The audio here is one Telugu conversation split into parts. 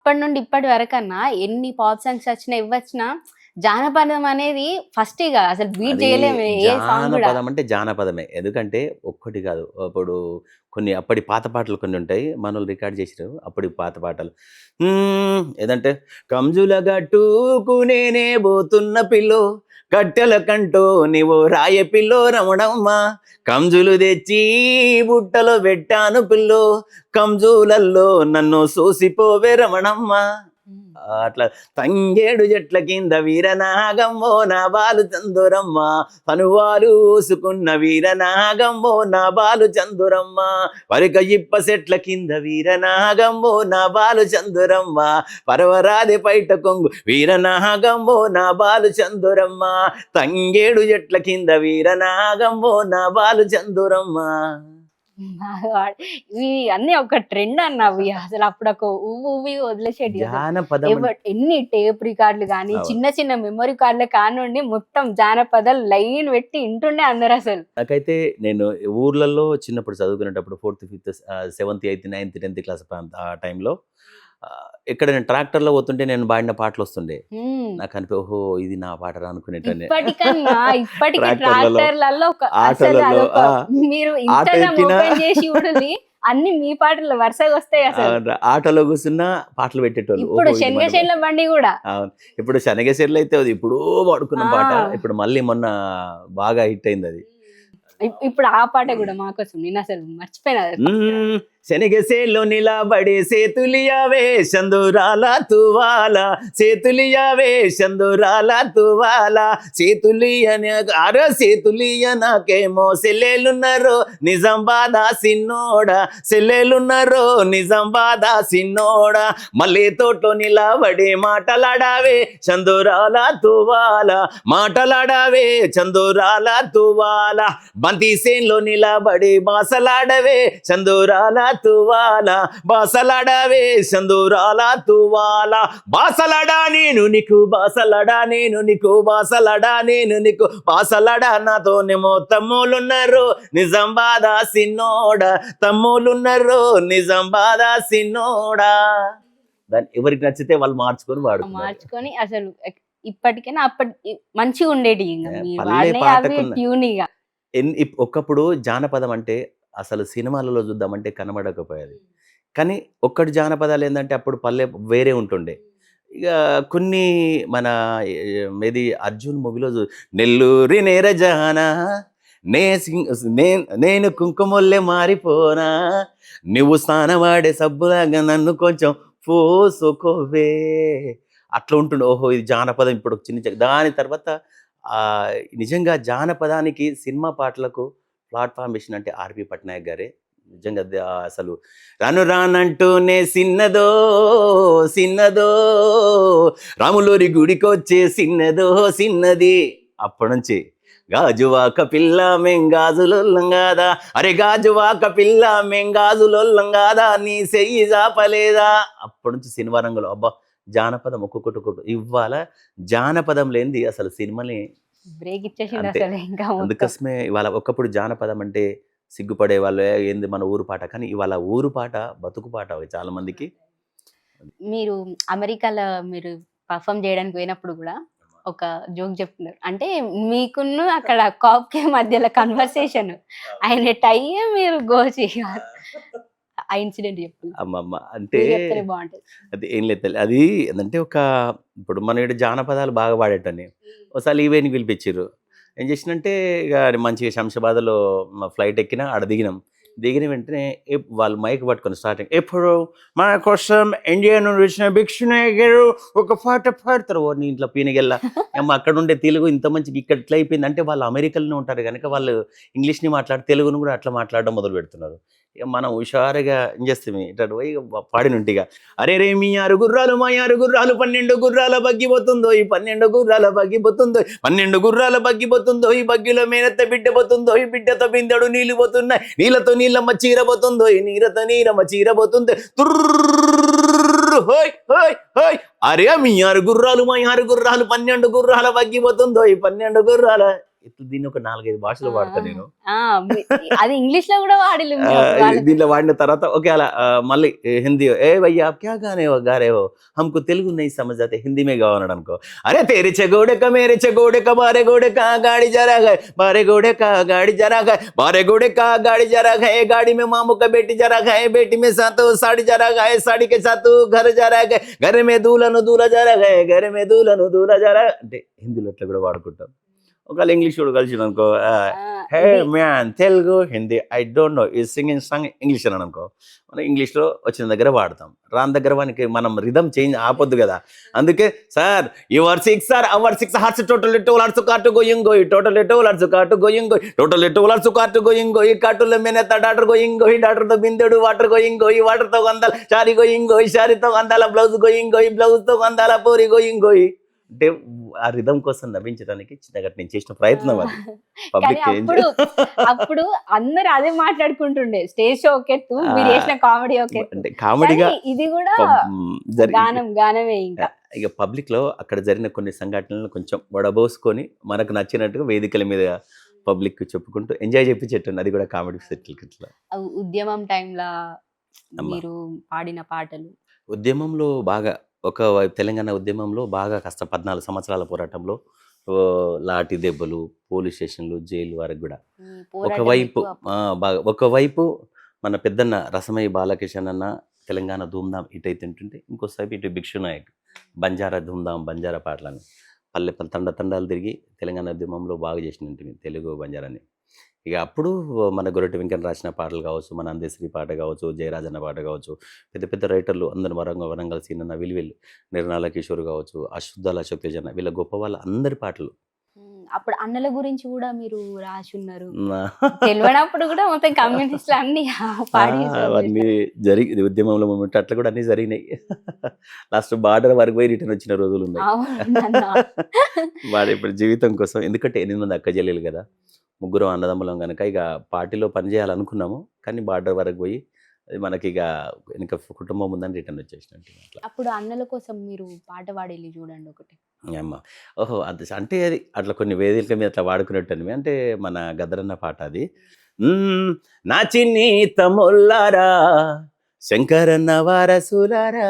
ఇప్పటి నుండి ఇప్పటి వరకన్నా ఎన్ని పాప్ సాంగ్స్ వచ్చినా ఇవ్వచ్చినా జానపదం అనేది ఫస్ట్ ఇక అసలు బీట్ చేయలేము ఏ సాంగ్ కూడా. జానపదం అంటే జానపదమే. ఎందుకంటే ఒక్కటి కాదు. ఇప్పుడు కొన్ని అప్పటి పాత పాటలు కొన్ని ఉంటాయి. మనోళ్ళు రికార్డ్ చేసినారు అప్పటి పాత పాటలు. ఏదంటే కంజుల గట్టుకునేనే పోతున్న పిల్లో కట్టెల కంటూ నీవు రాయ పిల్లో రమణమ్మ. కంజులు తెచ్చి బుట్టలో పెట్టాను పిల్లో. కంజులల్లో నన్ను చూసిపోవే రమణమ్మ. అట్లా తంగేడు చెట్ల కింద వీరనాగమ్మో నా బాలు చందురమ్మ. పనువాలు ఊసుకున్న వీరనాగమ్మో నా బాలు చందురమ్మ. వరిక ఇప్ప చెట్ల కింద వీరనాగమ్మో నా బాలు చందురమ్మ. పరవరాది పైట కొంగు వీరనాగమ్మో నా బాలు చందురమ్మ. తంగేడు చెట్ల కింద వీరనాగమ్మో నా బాలు చందురమ్మ. ఇవి అన్ని ఒక ట్రెండ్ అన్నవి. అసలు అప్పుడు ఒక ఊవి వదిలేసేటి ఎన్ని టేప్ రికార్డులు కానీ. చిన్న చిన్న మెమరీ కార్డులు కానివ్వండి మొత్తం జానపదాలు లైన్ పెట్టి ఇంటుండే అందరు అసలు. నాకైతే నేను ఊర్లలో చిన్నప్పుడు చదువుకునేటప్పుడు fourth fifth seventh eighth ninth tenth class ఆ టైంలో ఇక్కడ నేను ట్రాక్టర్లో పోతుంటే నేను పాడిన పాటలు వస్తుండే. నాకు అనిపి ఓహో ఇది నా పాట అనుకునేటనే ఆటోలలో, ఆటో ఎక్కినా- అన్ని మీ పాటలు వరుసగా వస్తాయి అసలు. ఆటోలో కూర్చున్నా పాటలు పెట్టేటోళ్ళు. ఇప్పుడు శనగశేన్ల బండి కూడా. అవును ఇప్పుడు శనగశెర్లు అయితే అది ఇప్పుడు వాడుకున్న. పాట. ఇప్పుడు మళ్ళీ మొన్న బాగా హిట్ అయింది అది. ఇప్- ఇప్పుడు ఆ పాట కూడా మాకోసం నేను అసలు మర్చిపోయినా. శనగసేలో నిలబడే సేతులియావే చందురాల తువాల. సేతులియావే చందురాల తువాల. సేతులియన అరే సేతులియ నాకేమో సెల్లెలున్నారు నిజం బాధ సిన్నోడ. సెల్లెలున్నారు నిజం బాధ సిన్నోడ. మళ్ళీ తోటలో నిలబడే మాటలాడావే చందురాల తువాల. మాటలాడావే చందురాల తువాల. బంతి సేన్లో నిలబడి బాసలాడవే చందురాల తువాల బాసలాడవే చందురాల తువాల. బాసలాడా నేను నీకు బాసలాడా నేను నీకు బాసలాడా నేను నీకు. బాసలాడా నాతోనేమో తమ్ములున్నారు నిజం బాధ సిన్నోడ తమ్ములున్నారు నిజం బాధ సిన్నోడా దాన్ని ఎవరికి నచ్చితే వాళ్ళు మార్చుకొని వాడుతున్నారు మార్చుకొని అసలు ఇప్పటికైనా అప్పటి మంచిగా ఉండేటి ఇంకా. ఒకప్పుడు జానపదం అంటే అసలు సినిమాలలో చూద్దామంటే కనబడకపోయేది. కానీ ఒక్కటి జానపదాలు ఏంటంటే అప్పుడు పల్లె వేరే ఉంటుండే. ఇక కొన్ని మన ఏది అర్జున్ మూవీలో నెల్లూరి నేరజానా నే నే- నేను కుంకుమొల్లే మారిపోనా నువ్వు స్నానమాడే సబ్బులాగా నన్ను కొంచెం పోసుకోవే. అట్లా ఉంటుండే. ఓహో ఇది జానపదం ఇప్పుడు ఒక చిన్న దాని తర్వాత నిజంగా జానపదానికి సినిమా పాటలకు ప్లాట్ఫామ్ ఇచ్చిన అంటే ఆర్పి పట్నాయక్ గారే. నిజంగా అసలు రాను రానంటూనే సిన్నదో సిన్నదో రాములూరి గుడికొచ్చే సిన్నదో సిన్నది. అప్పటి నుంచి గాజువాక పిల్ల మేం కాదా అరే గాజువాక పిల్ల మేం కాదా నీ సెయ్యి జాపలేదా. అప్పటి నుంచి సినిమా రంగులు అబ్బా జానపదం ఒక్కొక్కటి ఒక్కొక్కటి. ఇవ్వాల జానపదం లేనిది అసలు సినిమాని బ్రేక్ ఇచ్చేసింది. అసలు ఇంకా. అందుకోసమే ఇవాళ ఒకప్పుడు జానపదం అంటే సిగ్గుపడే వాళ్ళు "ఏ, ఏంది మన ఊరు పాట? కానీ ఇవాళ ఊరు పాట బతుకు పాట అవి చాలా మందికి మీరు అమెరికాలో మీరు పర్ఫామ్ చేయడానికి పోయినప్పుడు కూడా ఒక జోక్ చెప్తున్నారు. అంటే మీకును అక్కడ కాప్కి మధ్యలో కన్వర్సేషన్ ఆయన టై మీరు గోచి ఆ ఇన్సిడెంట్ చెప్తున్నారు అమ్మమ్మ అంటే అది ఏం లేదు. అది ఏంటంటే ఒక ఇప్పుడు మన ఈడ జానపదాలు బాగా పాడేటని ఒకసారి ఈవెంట్కి పిలిపించారు ఏం చేసినంటే ఇక మంచిగా శంషాబాద్లో ఫ్లైట్ ఎక్కినా ఆడ దిగినాం. దిగిన వెంటనే వాళ్ళు మైక్ పట్టుకొని స్టార్టింగ్ ఎప్పుడు మన కోసం ఇండియా నుండి వచ్చిన భిక్షునే గారు ఒక పాట పాడతారు. నీ ఇంట్లో పీనగెల్లా. అమ్మ అక్కడ ఉండే తెలుగు ఇంత మంచిగా ఇక్కడ ఇట్లా అయిపోయింది. అంటే వాళ్ళు అమెరికాలోనే ఉంటారు కనుక వాళ్ళు ఇంగ్లీష్ని మాట్లాడి తెలుగును కూడా అట్లా మాట్లాడడం మొదలు పెడుతున్నారు. ఇక మనం హుషారుగా ఏం చేస్తాం ఇట్లా పోయి ఇక పాడినుంటిగా అరే రే మీ ఆరు గుర్రాలు మా ఆరు గుర్రాలు పన్నెండు గుర్రాల బగ్గిపోతుందో ఈ పన్నెండు గుర్రాల బగ్గిపోతుందో పన్నెండు గుర్రాల బగ్గిపోతుందో ఈ బగ్గిలో మేనత్త బిడ్డ పోతుందో ఈ బిడ్డతో బిందడు నీళ్ళు పోతున్నాయి నీళ్ళతో నీళ్ళమ్మ చీరబోతుందో నీరత నీరతో నీరమ్మ చీరబోతుంది తుర్రు హోయ్ హోయ్ హోయ్ అరే మీ ఆరు గుర్రాలు మా ఆరు గుర్రాలు పన్నెండు గుర్రాల వగ్గిపోతుందో ఈ పన్నెండు గుర్రాల ఎత్తు దీన్ని ఒక నాలుగైదు భాషలు వాడతా నేను అది ఇంగ్లీష్ లో కూడా వాడలేదు దీంట్లో వాడిన తర్వాత ఓకే అలా మళ్ళీ హిందీ ఏ భయ్యా క్యా గానేవో గారేవో హమ్కు తెలుగు నై సమజాతే హిందీ మే కావన్నాడు అనుకో అరే తెరి చెగోడక మేరే చెగోడక మారే గోడక గాడి జరాగా మారే గోడక గాడి జరాగా మారే గోడక గాడి జరాగా ఏ గాడి మే మామూ కా బేటి జరాగా ఏ బేటి మే సాతో సాడి జరాగా ఏ సాడి కే సాతో ఘర్ జరాగా ఘర్ మే దూలను దూల జరాగా ఘర్ మే దూలను దూల జరా అంటే హిందీలో అట్లా కూడా వాడుకుంటాం ఒకవేళ ఇంగ్లీష్ కూడా కలిసి అనుకో hey man Telugu Hindi I don't know ఈ సింగింగ్ సాంగ్ ఇంగ్లీష్ అని అనుకో మనం ఇంగ్లీష్లో వచ్చిన దగ్గర వాడతాం. రాని దగ్గర వానికి మనం రిధమ్ చేంజ్ ఆపొద్దు కదా. అందుకే sir your six sir our six hearts total toll hearts కాటు గోయింగ్ గోయి టోటల్ టోల్ హార్ట్స్ కాటు గోయింగ్ గోయి టోటల్ టోల్ హార్ట్స్ కాటు గోయింగ్ గోయి కాటుల మేనేత డాక్టర్ గోయింగ్ గోయి డాక్టర్తో బిందెడు వాటర్ గోయింగ్ గోయి వాటర్తో గందాల షారీ గోయింగ్ గోయి షారీతో గందాల బ్లౌజ్ గోయింగ్ గోయి బ్లౌజ్తో గందాల పూరి గోయింగ్ గోయి అంటే ఆ రిధం కోసం నవ్వించడానికి చిన్నగా నేను చేసిన ప్రయత్నం అది. పబ్లిక్ అప్పుడు అప్పుడు అందరు అదే మాట్లాడుకుంటుండే స్టేజ్ షో ఒకెత్తు మీరు చేసిన కామెడీ ఒకెత్తు. అంటే కామెడీగా ఇది కూడా గానం గానమే ఇంకా. ఇక పబ్లిక్లో అక్కడ జరిగిన కొన్ని సంఘటనలను కొంచెం వడబోసుకొని మనకు నచ్చినట్టుగా వేదికల మీద పబ్లిక్ చెప్పుకుంటూ ఎంజాయ్ చేపించేటండి అది కూడా కామెడీ సెటిల్ ఇట్లా ఉద్యమం టైంలో. మీరు పాడిన పాటలు? ఉద్యమంలో బాగా ఒక వైపు తెలంగాణ ఉద్యమంలో బాగా కష్ట పద్నాలుగు సంవత్సరాల పోరాటంలో లాఠీ దెబ్బలు పోలీస్ స్టేషన్లు జైలు వరకు కూడా. ఒకవైపు బాగా ఒకవైపు మన పెద్దన్న రసమయ్య బాలకిషన్ అన్న తెలంగాణ ధూమ్ధాం ఇటు అయితే ఉంటుంటే ఇంకోసేపు ఇటు భిక్షు నాయక్ బంజారా ధూమ్ధాం బంజారా పాటలని పల్లె పల్లె తండ తండాలు తిరిగి తెలంగాణ ఉద్యమంలో బాగా చేసిన తెలుగు బంజారాని. ఇక అప్పుడు మన గొరటి వెంకన్న రాసిన పాటలు కావచ్చు మన అందశ్రీ పాట కావచ్చు జయరాజన్న పాట కావచ్చు పెద్ద పెద్ద రైటర్లు అందరు వరంగల్ వరంగల్ సీనన్న విలువెల్లు. నిర్నాల కిషోర్ కావచ్చు అశుద్ధాల శక్తిజన వీళ్ళ గొప్ప వాళ్ళ అందరి పాటలు. అప్పుడు అన్నల గురించి కూడా మీరు రాసి ఉన్నారు నా- తెలియనప్పుడు కూడా మొత్తం కమ్యూనిస్టులు అన్ని అవన్నీ జరిగి ఉద్యమంలో మూమెంట్ అట్లా కూడా అన్ని జరిగినాయి. లాస్ట్ బార్డర్ వరకు పోయి రిటర్న్ వచ్చిన రోజులు ఉన్నాయి. వాడు ఇప్పుడు జీవితం కోసం ఎందుకంటే ఎనిమిది మంది అక్క చెల్లెలు కదా. ముగ్గురు అన్నదమ్ములం కనుక ఇక పార్టీలో పనిచేయాలనుకున్నాము కానీ బార్డర్ వరకు పోయి అది మనకి ఇక వెనక కుటుంబం ఉందని రిటర్న్ వచ్చేసినట్టు అప్పుడు అన్నల కోసం మీరు పాట పాడేది చూడండి ఒకటి. అమ్మ! ఓహో! అంత అంటే అది అట్లా కొన్ని వేదికల మీద అట్లా వాడుకున్నట్టు అంటే మన గద్దరన్న పాట అది. నా చిన్ని తమ్ముళ్ళారా శంకరన్న వారసులారా.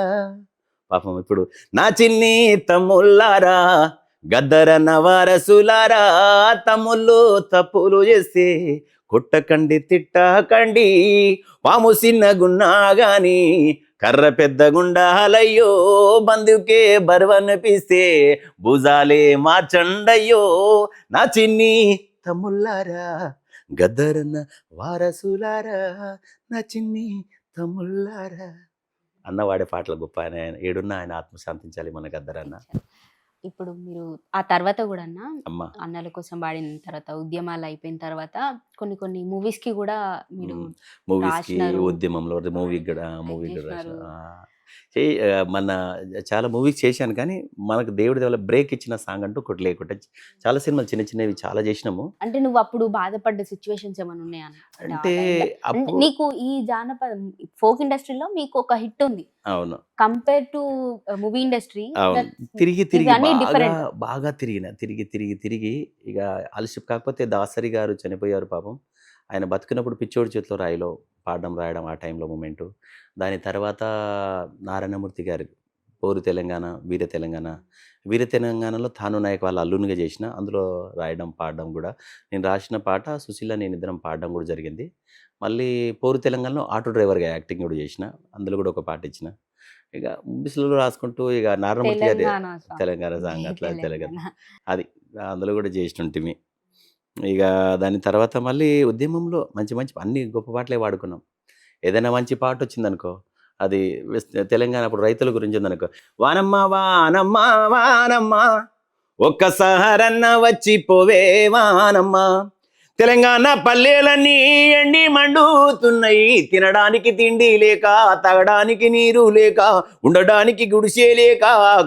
పాపం ఇప్పుడు నా చిన్ని తమ్ముళ్ళారా గద్దరన్న వారసులారా తమ్ముళ్ళు తప్పులు చేస్తే కొట్టకండి తిట్టకండి. పాము చిన్నగున్నా గాని కర్ర పెద్ద గుండాలయ్యో బందుకే బరువనిపిస్తే భుజాలే మార్చండయ్యో. నా చిన్ని తమ్ముళ్ళారా గద్దరన్న వారసులారా నా చిన్ని తమ్ముళ్ళారా. అన్న వాడే పాటలు గొప్ప ఆయన ఆయన ఆయన ఆత్మశాంతించాలి మన గద్దరన్న. ఇప్పుడు మీరు ఆ తర్వాత కూడా అన్న అన్నల కోసం పాడిన తర్వాత ఉద్యమాలు అయిపోయిన తర్వాత కొన్ని కొన్ని మూవీస్కి కూడా మీరు మూవీస్కి. ఉద్యమంలో మూవీకి కూడా కూడా చేసినారు. రాసిన. ఆ. చే- ఆ, మన చాలా మూవీస్ చేశాను కానీ మనకు దేవుడి వల్ల బ్రేక్ ఇచ్చిన సాంగ్ అంటూ ఒకటి లేకుండా చాలా సినిమాలు చిన్న చిన్నవి చాలా చేసినాము అంటే నువ్వు అప్పుడు బాధపడ్డ సిచ్యువేషన్స్ ఏమైనా ఉన్నాయా? అంటే నీకు ఈ జానపద ఫోక్ ఇండస్ట్రీలో మీకు ఒక హిట్ ఉంది అవును కంపేర్ టు మూవీ ఇండస్ట్రీ తిరిగి తిరిగి బాగా. బాగా తిరిగిన తిరిగి తిరిగి తిరిగి ఇక అలసి కాకపోతే దాసరి గారు చనిపోయారు పాపం ఆయన బతుకున్నప్పుడు పిచ్చోడి చేతిలో రాయిలో పాడడం రాయడం ఆ టైంలో మూమెంట్. దాని తర్వాత నారాయణమూర్తి గారు పోరు తెలంగాణ వీర తెలంగాణ. వీర తెలంగాణలో తాను నాయక్ వాళ్ళ అల్లునిగా చేసిన అందులో రాయడం పాడడం కూడా. నేను రాసిన పాట సుశీల నేను ఇద్దరం పాడడం కూడా జరిగింది. మళ్ళీ పోరు తెలంగాణలో ఆటో డ్రైవర్గా యాక్టింగ్ కూడా చేసిన. అందులో కూడా ఒక పాట ఇచ్చిన. ఇక బిస్లో రాసుకుంటూ ఇక నారాయణమూర్తి గారి తెలంగాణ సాంగ్. అట్లా తెలంగాణ. తెలంగాణ. అది అందులో కూడా చేసినట్టు ఇక దాని తర్వాత మళ్ళీ ఉద్యమంలో మంచి మంచి అన్ని గొప్ప పాటలే వాడుకున్నాం. ఏదైనా మంచి పాట వచ్చిందనుకో అది వెస్- తెలంగాణ అప్పుడు రైతుల గురించి ఉందనుకో వానమ్మ వానమ్మ వానమ్మ ఒక్కసారన్న వచ్చి పోవే వానమ్మ. తెలంగాణ పల్లెలన్నీ ఎండి మండుతున్నాయి. తినడానికి తిండి లేక తాగడానికి నీరు లేక ఉండడానికి గుడిసే లేక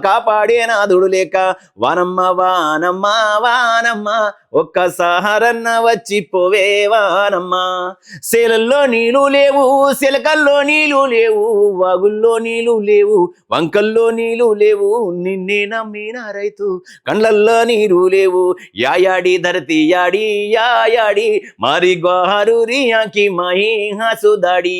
కాపాడే నాదుడు లేక వానమ్మ వానమ్మ వానమ్మ ఒక్కసారన్న వచ్చి పోవేవానమ్మా శీలల్లో నీళ్ళు లేవు శిలకల్లో నీళ్ళు లేవు వాగుల్లో నీళ్ళు లేవు వంకల్లో నీళ్ళు లేవు. నిన్నే నమ్మిన రైతు కండ్లల్లో నీరు లేవు. యాయాడి ధరతి యాడి యాయాడి మారి గోహరురియాకి మహి హసుదాడి.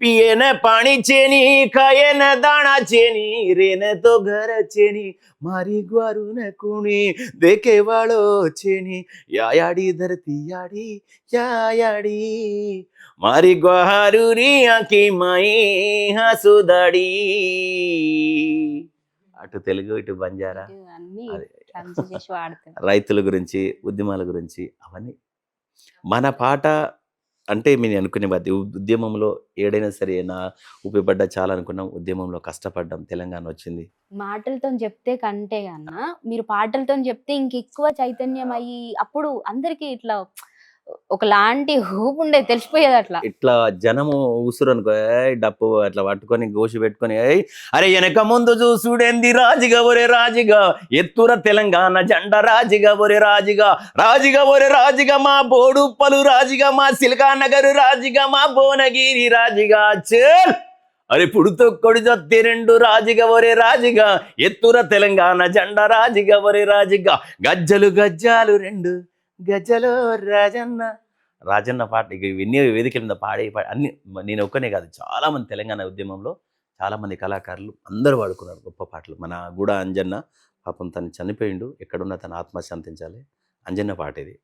పియన పాణి చేని కాయన దాణా చేని రేనతో ఘర చేని మారి గారు నకుని దేకేవాళో చేని యాయాడి ధరతి యాడి యాయాడి. మారి గారు నీ మై హసుదాడి. అటు తెలుగు ఇటు బంజారా? రైతుల గురించి ఉద్యమాల గురించి అవన్నీ. మన పాట అంటే మేము అనుకునే బట్టి ఉద్యమంలో ఏడైనా సరే నా ఉపయోగపడ్డా చాలా అనుకున్నాం. ఉద్యమంలో కష్టపడ్డాం. తెలంగాణ వచ్చింది. మాటలతో చెప్తే కంటే కన్నా మీరు పాటలతో చెప్తే ఇంకెక్కువ చైతన్యం అయ్యి అప్పుడు అందరికి ఇట్లా ఒకలాంటి హూపు ఉండే తెలిసిపోయేది అట్లా. ఇట్లా జనము ఉసురు అనుకో ఏయ్ డప్పు అట్లా పట్టుకొని గోషి పెట్టుకొని ఏయ్ అరే వెనక ముందు చూసుడేంది రాజుగా ఒరే రాజుగా? ఎత్తుర తెలంగాణ జండ రాజుగా ఒరే రాజుగా? రాజుగా ఒరే రాజుగా మా బోడుప్పలు రాజుగా మా సిల్కా నగరు రాజుగా మా భువనగిరి రాజుగా చేల్! అరే పుడుతో కొడిదొత్తి రెండు రాజుగా ఒరే రాజుగా? ఎత్తుర తెలంగాణ జండ రాజుగా ఒరే రాజుగా? గజ్జలు గజ్జాలు రెండు గజలో రాజన్న. రాజన్న పాట ఇక ఇవన్నీ వేదికల మీద పాడే పాడే అన్ని నేను ఒక్కనే కాదు చాలామంది తెలంగాణ ఉద్యమంలో చాలామంది కళాకారులు అందరూ వాడుకున్నారు గొప్ప పాటలు. మన గూడ అంజన్న పాపం తను చనిపోయిండు ఎక్కడున్నా తన ఆత్మ శాంతించాలి అంజన్న పాట ఇది